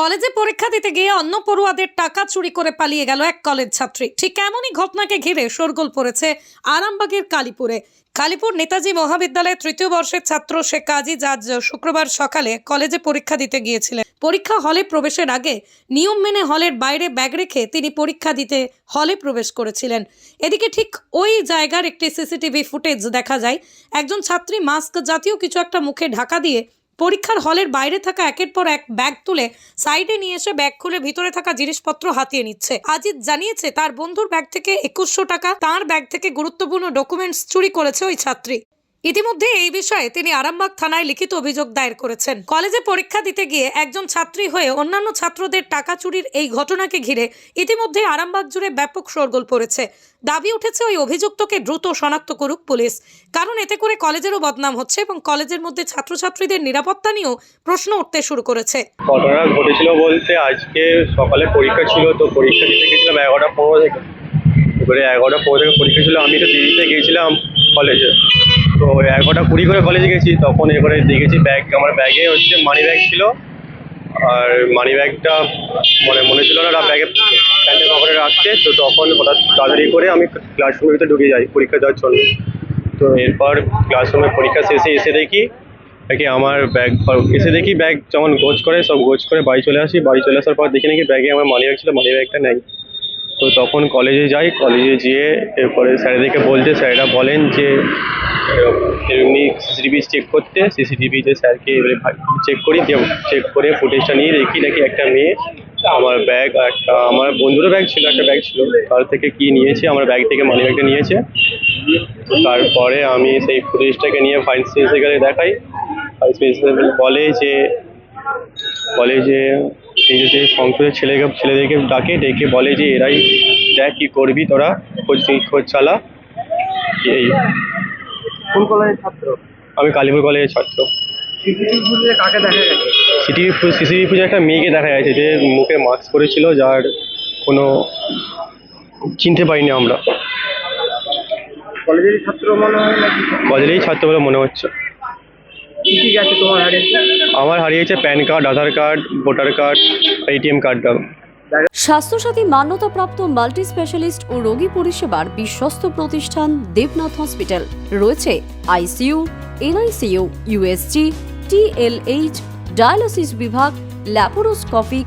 কলেজে পরীক্ষা দিতে গিয়ে অন্য পড়ুয়াদের টাকা চুরি করে পালিয়ে গেল এক কলেজ ছাত্রী। ঠিক এমনই ঘটনাকে ঘিরে শোরগোল পড়েছে আরামবাগের কালীপুরে। কালীপুর নেতাজি মহাবিদ্যালয়ের তৃতীয় বর্ষের ছাত্র শেখ কাজী আজ শুক্রবার সকালে কলেজে পরীক্ষা দিতে গিয়েছিলেন। পরীক্ষা হলে প্রবেশের আগে নিয়ম মেনে হলের বাইরে ব্যাগ রেখে তিনি পরীক্ষা দিতে হলে প্রবেশ করেছিলেন। এদিকে ঠিক ওই জায়গার একটি সিসিটিভি ফুটেজ দেখা যায়। একজন ছাত্রী মাস্ক জাতীয় কিছু একটা মুখে ঢাকা দিয়ে পরীক্ষার হলের বাইরে থাকা একের পর এক ব্যাগ তুলে সাইডে নিয়ে এসে ব্যাগ খুলে ভিতরে থাকা জিনিসপত্র হাতিয়ে নিচ্ছে। আজিজ জানিয়েছে, তার বন্ধুর ব্যাগ থেকে একুশশো টাকা, তার ব্যাগ থেকে গুরুত্বপূর্ণ ডকুমেন্টস চুরি করেছে ওই ছাত্রী। ইতিমধ্যে এই বিষয়ে তিনি আরামবাগ থানায় লিখিত অভিযোগ দায়ের করেছেন। কলেজে পরীক্ষা দিতে গিয়ে একজন ছাত্রী হয়ে অন্যান্য ছাত্রদের টাকা চুরির এই ঘটনাকে ঘিরে ইতিমধ্যে আরামবাগ জুড়ে ব্যাপক শোরগোল পড়েছে। দাবি উঠেছে, ওই অভিযুক্তকে দ্রুত শনাক্ত করুক পুলিশ। কারণ এতে করে কলেজেরও বদনাম হচ্ছে এবং কলেজের মধ্যে ছাত্রছাত্রীদের নিরাপত্তা নিয়েও প্রশ্ন উঠতে শুরু করেছে। ঘটনা ঘটেছিল বলতে আজকে সকালে পরীক্ষা ছিল, তো পরীক্ষা দিতে গেছিলাম এগারোটা পনেরো থেকে। এবারে এগারোটা পনেরো থেকে পরীক্ষা ছিল, আমি তো দেরিতে গিয়েছিলাম কলেজে। তো এগারোটা কুড়ি করে কলেজে গেছি, তখন এবারে দেখেছি ব্যাগ আমার ব্যাগে হচ্ছে মানি ব্যাগ ছিল। আর মানি ব্যাগটা মানে মনে ছিল না ব্যাগে প্যান্টের পকেটে রাখতে তো তখন হঠাৎ তাড়াতাড়ি করে আমি ক্লাসরুমের ভিতরে ঢুকে যাই, পরীক্ষা দেওয়ার জন্য। তো এরপর ক্লাসরুমে পরীক্ষা শেষে এসে দেখি নাকি আমার ব্যাগ এসে দেখি ব্যাগ যেমন গোছ করে, সব গোছ করে বাড়ি চলে আসি। বাড়ি চলে আসার পর দেখি নাকি ব্যাগে আমার মানি ব্যাগ ছিল মানি ব্যাগটা নেই। তো তখন কলেজে যাই কলেজে যেয়ে এরপরে স্যারেদেরকে বলতে, স্যারেরা বলেন যে, এমনি সিসিটিভি চেক করতে সিসিটিভিতে স্যারকে এবারে চেক করি দিয়ে চেক করে ফুটেজটা নিয়ে দেখি নাকি একটা মেয়ে, আমার ব্যাগ আর একটা, আমার বন্ধুরও ব্যাগ ছিল, একটা ব্যাগ ছিল। তার থেকে কি নিয়েছে, আমার ব্যাগ থেকে মানি ব্যাগটা নিয়েছে। তারপরে আমি সেই ফুটেজটাকে নিয়ে ফাইন্স প্রিন্সিপালকে দেখাই। ফাইন্স প্রিন্সিপাল বলে যে বলে যে এই যে ছেলেকে ছেলেদেরকে ডাকে ডেকে বলে যে এরাই দেখ কী করবি তোরা খোঁজ খোঁজ চালা। এই। কোন কলেজের ছাত্র? আমি কালীপুর কলেজের ছাত্র। কাকে দেখা গেছে সিটিভি সিসিটিভি পুজো একটা মেয়েকে দেখা গেছে যে মুখে মাস্ক পরেছিল যার কোনো চিনতে পারিনি আমরা। কলেজের ছাত্র মনে হয় কলেজেরই ছাত্র বলে মনে হচ্ছে। কি কি গেছে তোমার হারিয়েছে আমার হারিয়েছে PAN card Aadhaar card voter card ATM কার্ডটা স্বাস্থ্যসাথী মান্যতাপ্রাপ্ত মাল্টি স্পেশালিস্ট ও রোগী পরিষেবার বিশ্বস্ত প্রতিষ্ঠান Debnath hospital. ICU NICU USG USG TLH dialysis বিভাগ ল্যাপারোস্কোপিক